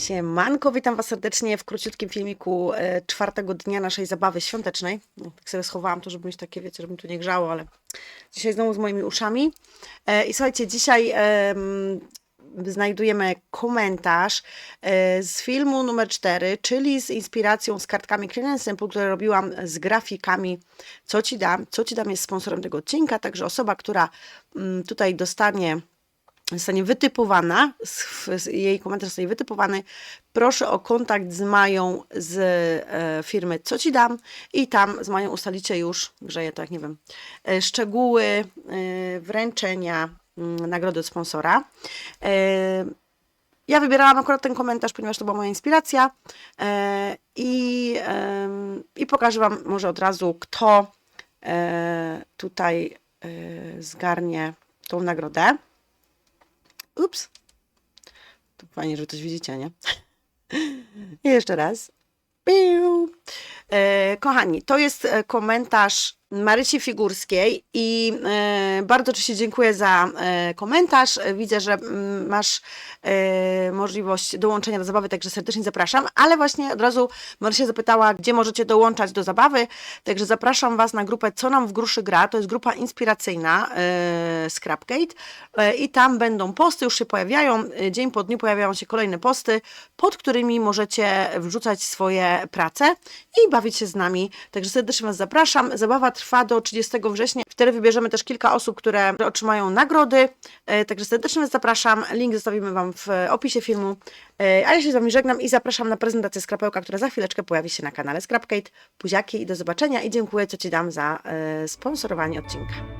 Siemanko, witam Was serdecznie w króciutkim filmiku e, czwartego dnia naszej zabawy świątecznej. No, tak sobie schowałam to, żeby mieć takie, wiecie, żeby mi tu nie grzało, ale dzisiaj znowu z moimi uszami. E, I słuchajcie, dzisiaj em, znajdujemy komentarz e, z filmu numer 4, czyli z inspiracją z kartkami Clean Simple, które robiłam z grafikami Co Ci Dam. Co Ci Dam jest sponsorem tego odcinka, także osoba, która mm, tutaj dostanie zostanie wytypowana, jej komentarz zostanie wytypowany, proszę o kontakt z Mają z e, firmy Co Ci Dam i tam z Mają ustalicie już, grzeję to jak nie wiem, e, szczegóły e, wręczenia mm, nagrody od sponsora. Ja wybierałam akurat ten komentarz, ponieważ to była moja inspiracja i, i pokażę Wam może od razu, kto tutaj zgarnie tą nagrodę. Ups. To fajnie, że coś widzicie, nie? I jeszcze raz. Piu. E, kochani, to jest e, komentarz Marysi Figurskiej i e, bardzo Ci się dziękuję za e, komentarz. Widzę, że mm, masz e, możliwość dołączenia do zabawy, także serdecznie zapraszam. Ale właśnie od razu Marysia zapytała, gdzie możecie dołączać do zabawy, także zapraszam Was na grupę Co nam w gruszy gra. To jest grupa inspiracyjna Scrapgate i tam będą posty, już się pojawiają. Dzień po dniu pojawiają się kolejne posty, pod którymi możecie wrzucać swoje prace i bawić się z nami. Także serdecznie Was zapraszam. Zabawa trwa do 30 września. Wtedy wybierzemy też kilka osób, które otrzymają nagrody. E, Także serdecznie zapraszam. Link zostawimy Wam w opisie filmu. E, A ja się z Wami żegnam i zapraszam na prezentację Skrapełka, która za chwileczkę pojawi się na kanale Scrapgate. Buziaki i do zobaczenia i dziękuję, co Ci dam za e, sponsorowanie odcinka.